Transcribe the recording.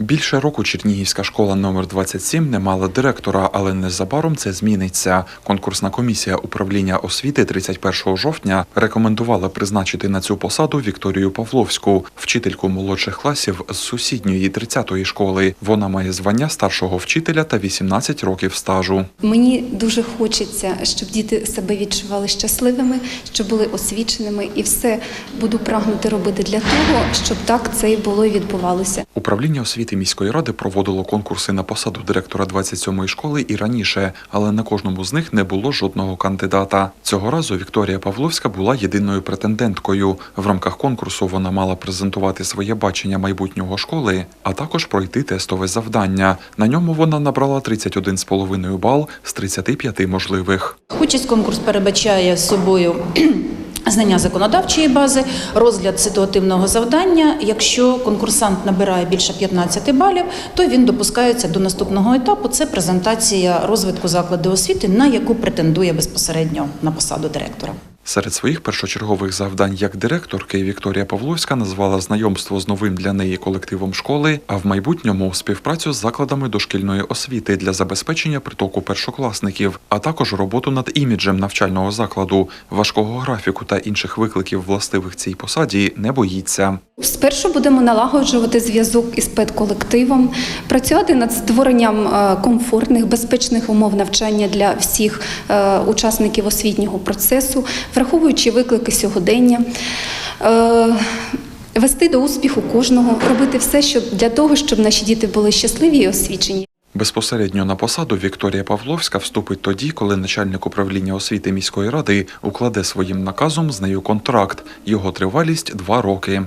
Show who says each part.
Speaker 1: Більше року Чернігівська школа номер 27 не мала директора, але незабаром це зміниться. Конкурсна комісія управління освіти 31 жовтня рекомендувала призначити на цю посаду Вікторію Павловську, вчительку молодших класів з сусідньої 30-ї школи. Вона має звання старшого вчителя та 18 років стажу.
Speaker 2: Мені дуже хочеться, щоб діти себе відчували щасливими, щоб були освіченими, і все буду прагнути робити для того, щоб так це і було і відбувалося.
Speaker 1: Управління освіти міської ради проводило конкурси на посаду директора 27-ї школи і раніше, але на кожному з них не було жодного кандидата. Цього разу Вікторія Павловська була єдиною претенденткою. В рамках конкурсу вона мала презентувати своє бачення майбутнього школи, а також пройти тестове завдання. На ньому вона набрала 31,5 бал з 35 можливих.
Speaker 3: Участь конкурс передбачає собою знання законодавчої бази, розгляд ситуативного завдання. Якщо конкурсант набирає більше 15 балів, то він допускається до наступного етапу. Це презентація розвитку закладу освіти, на яку претендує безпосередньо на посаду директора.
Speaker 1: Серед своїх першочергових завдань як директорки Вікторія Павловська назвала знайомство з новим для неї колективом школи, а в майбутньому співпрацю з закладами дошкільної освіти для забезпечення притоку першокласників, а також роботу над іміджем навчального закладу, важкого графіку та інших викликів, властивих цій посаді, не боїться.
Speaker 2: Спершу будемо налагоджувати зв'язок із педколективом, працювати над створенням е, комфортних, безпечних умов навчання для всіх е, учасників освітнього процесу, враховуючи виклики сьогодення. Е, Вести до успіху кожного, робити все, щоб для того, щоб наші діти були щасливі і освічені.
Speaker 1: Безпосередньо на посаду Вікторія Павловська вступить тоді, коли начальник управління освіти міської ради укладе своїм наказом з нею контракт. Його тривалість два роки.